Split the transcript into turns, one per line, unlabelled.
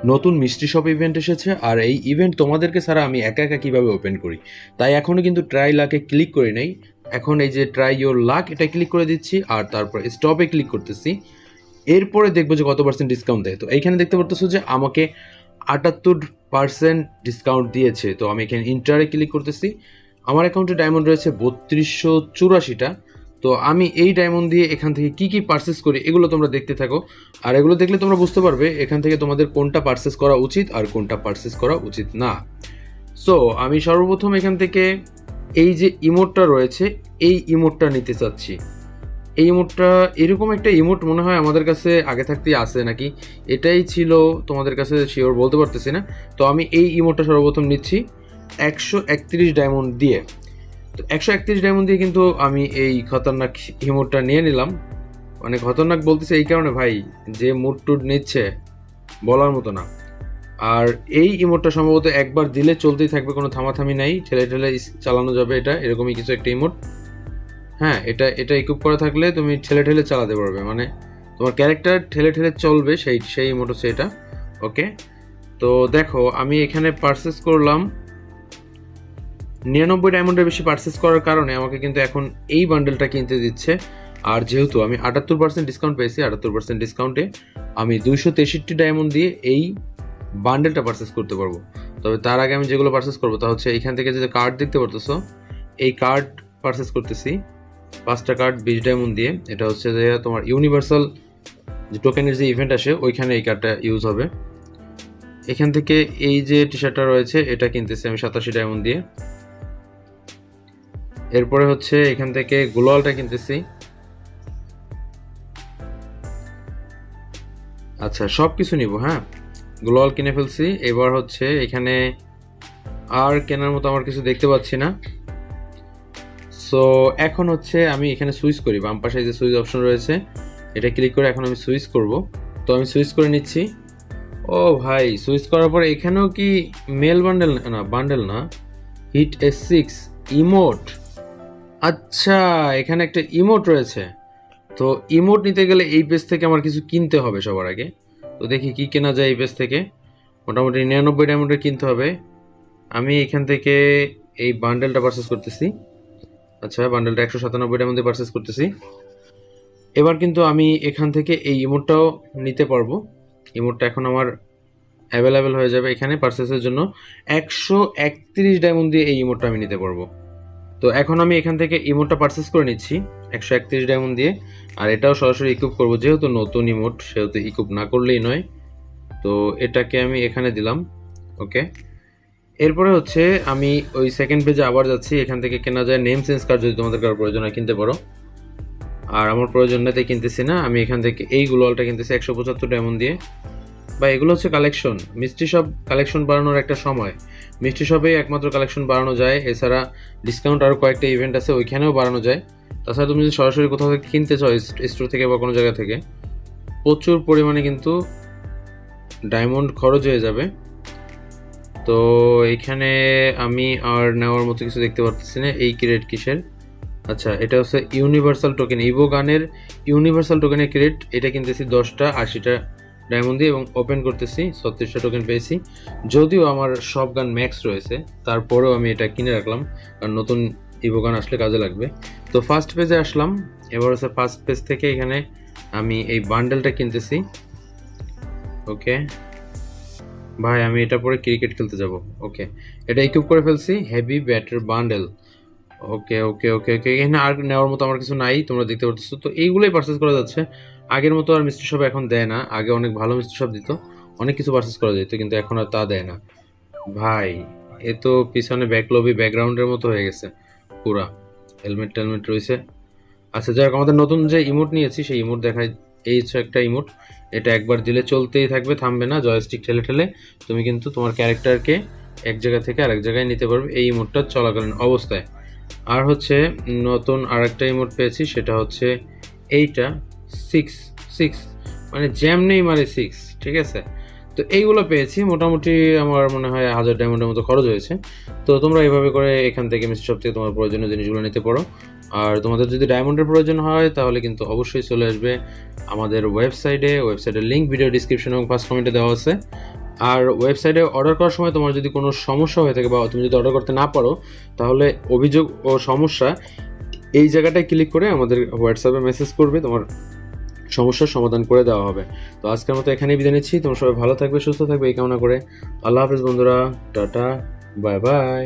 নতুন মিষ্টি shop event এসেছে, আর এই ইভেন্ট তোমাদেরকে ছাড়া আমি একা একা কীভাবে ওপেন করি? তাই এখনও কিন্তু ট্রাই লাকে ক্লিক করি নাই। এখন এই যে ট্রাই ইয়োর লাক এটা ক্লিক করে দিচ্ছি, আর তারপর স্টপে ক্লিক করতেছি। এরপরে দেখব যে কত পার্সেন্ট ডিসকাউন্ট দেয়। তো এইখানে দেখতে পারতেছো যে আমাকে আটাত্তর পার্সেন্ট ডিসকাউন্ট দিয়েছে। তো আমি এখানে ইন্টারে ক্লিক করতেছি। আমার অ্যাকাউন্টে ডায়মন্ড রয়েছে বত্রিশশো চুরাশিটা। তো আমি এই ডায়মন্ড দিয়ে এখান থেকে কি কি পারচেস করি, এগুলো তোমরা দেখতে থাকো। আর এগুলো দেখলে তোমরা বুঝতে পারবে এখান থেকে তোমাদের কোনটা পারচেস করা উচিত আর কোনটা পারচেস করা উচিত না। সো আমি সর্বপ্রথম এখান থেকে এই যে ইমোটটা রয়েছে, এই ইমোটটা নিতে চাচ্ছি। এই ইমোটটা এরকম একটা ইমোট মনে হয় আমাদের কাছে আগে থাকতেই আছে নাকি? এটাই ছিল তোমাদের কাছে শিওর বলতে পারতেছি না। তো আমি এই ইমোটটা সর্বপ্রথম নিচ্ছি। একশো একত্রিশ ডায়মন্ড দিয়ে। তো একশো একত্রিশ ডায়মন্ড দিয়ে কিন্তু আমি এই খতরনাক ইমোটটা নিয়ে নিলাম। মানে খতরনাক বলতেছে এই কারণে ভাই, যে মুড টুড নিচ্ছে বলার মতো না। আর এই ইমোটটা সম্ভবত একবার দিলে চলতেই থাকবে, কোনো থামাথামি নাই, ঠেলে ঠেলে চালানো যাবে এটা, এরকমই কিছু একটা ইমোট হ্যাঁ এটা এটা ইকুপ করা থাকলে তুমি ঠেলে ঠেলে চালাতে পারবে মানে তোমার ক্যারেক্টার ঠেলে ঠেলে চলবে সেই সেই ইমোট হচ্ছে এটা ওকে তো দেখো, আমি এখানে পারচেস করলাম নিরানব্বই ডায়মন্ডের বেশি পারচেস করার কারণে আমাকে কিন্তু এখন এই বান্ডেলটা কিনতে দিচ্ছে। আর যেহেতু আমি আটাত্তর পার্সেন্ট ডিসকাউন্ট পেয়েছি, আটাত্তর পার্সেন্ট ডিসকাউন্টে আমি দুইশো তেষট্টি ডায়মন্ড দিয়ে এই বান্ডেলটা পারচেস করতে পারব। তবে তার আগে আমি যেগুলো পারচেস করব তা হচ্ছে এখান থেকে যে কার্ড দেখতে পারতেছো, এই কার্ড পারচেস করতেছি। পাঁচটা কার্ড বিশ ডায়মন্ড দিয়ে। এটা হচ্ছে যে তোমার ইউনিভার্সাল যে টোকেনের যে ইভেন্ট আসে, ওইখানে এই কার্ডটা ইউজ হবে। এখান থেকে এই যে টি শার্টটা রয়েছে, এটা কিনতেছি আমি সাতাশি ডায়মন্ড দিয়ে। এরপরে হচ্ছে এখান থেকে গ্লোয়ালটা কিনতেছি। আচ্ছা সব কিছু নিব হ্যাঁ? গ্লোয়াল কিনে ফেলছি। এবার হচ্ছে এখানে আর কেনার মতো আমার কিছু দেখতে পাচ্ছি না। সো এখন হচ্ছে আমি এখানে সুইচ করি। বাম পাশে যে সুইচ অপশন রয়েছে, এটা ক্লিক করে এখন আমি সুইচ করব। তো আমি সুইচ করে নিচ্ছি। ও ভাই, সুইচ করার পর এখানেও কি মেল বান্ডেল না বান্ডেল না। হিট এস সিক্স ইমোট আচ্ছা এখানে একটা ইমোট রয়েছে। তো ইমোট নিতে গেলে এই পেজ থেকে আমার কিছু কিনতে হবে সবার আগে। তো দেখি কি কেনা যায় এই পেজ থেকে। মোটামুটি নিরানব্বই ডায়মন্ডের কিনতে হবে। আমি এখান থেকে এই বান্ডেলটা পারচেস করতেছি। আচ্ছা বান্ডেলটা একশো সাতানব্বই ডায়মন্ডে পারচেস করতেছি। এবার কিন্তু আমি এখান থেকে এই ইমোটটাও নিতে পারব। ইমোটটা এখন আমার অ্যাভেলেবেল হয়ে যাবে এখানে পারচেসের জন্য। একশো একত্রিশ ডায়মন্ড দিয়ে এই ইমোটটা আমি নিতে পারব। তো এখন আমি এখান থেকে ইমোটটা পারচেস করে নিচ্ছি, একশো একত্রিশ ডায়মন্ড দিয়ে। আর এটাও সরাসরি ইকুপ করব, যেহেতু নতুন ইমোট সেহেতু ইকুপ না করলেই নয়। তো এটাকে আমি এখানে দিলাম, ওকে। এরপরে হচ্ছে আমি ওই সেকেন্ড পেজে আবার যাচ্ছি, এখান থেকে কেনা যায় নেম চেঞ্জ কার্ড যদি তোমাদের কারও প্রয়োজন হয় কিনতে পারো। আর আমার প্রয়োজন নেই কিনতেছি না, আমি এখান থেকে এই গ্লোয়ালটা কিনতেছি, একশো পঁচাত্তর ডায়মন্ড দিয়ে। বা এগুলো হচ্ছে কালেকশন মিষ্টি সব কালেকশন বাড়ানোর একটা সময়। মিষ্টি শপেই একমাত্র কালেকশন বাড়ানো যায়। এছাড়া ডিসকাউন্ট আরও কয়েকটা ইভেন্ট আছে, ওইখানেও বাড়ানো যায়। তাছাড়া তুমি যদি সরাসরি কোথাও থেকে কিনতে চাও স্টোর থেকে বা কোনো জায়গা থেকে, প্রচুর পরিমাণে কিন্তু ডায়মন্ড খরচ হয়ে যাবে। তো এখানে আমি আর নেওয়ার মতো কিছু দেখতে পারতেছি না, এই ক্রেড কিসের? আচ্ছা এটা হচ্ছে ইউনিভার্সাল টোকেন ইভো গানের ইউনিভার্সাল টোকেনের ক্রেড এটা কিনতেছি দশটা, আশিটা ডায়মন্ড দিয়ে এবং ওপেন করতেছি ছত্রিশটা টোকেন পেয়েছি। যদিও আমার সব গান ম্যাক্স রয়েছে, তারপরেও আমি এটা কিনে রাখলাম, কারণ নতুন ইভো গান আসলে কাজে লাগবে। তো ফার্স্ট পেজে আসলাম, এবার হচ্ছে ফার্স্ট পেজ থেকে এখানে আমি এই বান্ডেলটা কিনতেছি। ওকে ভাই, আমি এটা পরে ক্রিকেট খেলতে যাব। ওকে এটা ইকুইপ করে ফেলছি heavy batter bundle okay okay okay okay এখানে আর নেওয়ার মতো আমার কিছু নাই, তোমরা দেখতে পাচ্ছ তো এইগুলোই পারচেস করা যাচ্ছে। আগের মতো আর মিষ্টি শপ এখন দেয় না। আগে অনেক ভালো মিষ্টি শপ দিত। অনেক কিছু পারচেস করা যেত, কিন্তু এখন আর তা দেয় না। ভাই, এ তো পিছনে ব্যাক লবি ব্যাকগ্রাউন্ডের মতো হয়ে গেছে, পুরা। হেলমেট টেলমেট রয়েছে। আচ্ছা যাক আমাদের নতুন যে ইমোট নিয়েছি, সেই ইমোট দেখায় এই হচ্ছে একটা ইমোট এটা একবার দিলে চলতেই থাকবে, থামবে না জয়স্টিক ঠেলে ঠেলে। তুমি কিন্তু তোমার ক্যারেক্টারকে এক জায়গা থেকে আরেক জায়গায় নিতে পারবে এই ইমোটটা চলাকালীন অবস্থায়। আর হচ্ছে নতুন আরেকটা ইমোট পেয়েছি, সেটা হচ্ছে এইটা। সিক্স সিক্স মানে জ্যাম নেই মানে সিক্স ঠিক আছে? তো এইগুলো পেয়েছি, মোটামুটি আমার মনে হয় হাজার ডায়মন্ডের মতো খরচ হয়েছে। তো তোমরা এইভাবে করে এখান থেকে মিষ্টি শপ থেকে তোমার প্রয়োজনীয় জিনিসগুলো নিতে পারো। আর তোমাদের যদি ডায়মন্ডের প্রয়োজন হয়, তাহলে কিন্তু অবশ্যই চলে আসবে আমাদের ওয়েবসাইটে ওয়েবসাইটের লিঙ্ক ভিডিও ডিসক্রিপশন এবং ফার্স্ট কমেন্টে দেওয়া আছে। আর ওয়েবসাইটে অর্ডার করার সময় তোমার যদি কোনো সমস্যা হয়ে থাকে বা তুমি যদি অর্ডার করতে না পারো, তাহলে অভিযোগ ও সমস্যা এই জায়গাটায় ক্লিক করে আমাদের হোয়াটসঅ্যাপে মেসেজ করবে, তোমার সমস্যার সমাধান করে দেওয়া হবে। তো আজকের মতো এখানেই বিদায় নিচ্ছি। তোমরা সবাই ভালো থাকবে, সুস্থ থাকবে, এই কামনা করে। আল্লাহ হাফেজ বন্ধুরা। Tata, bye bye.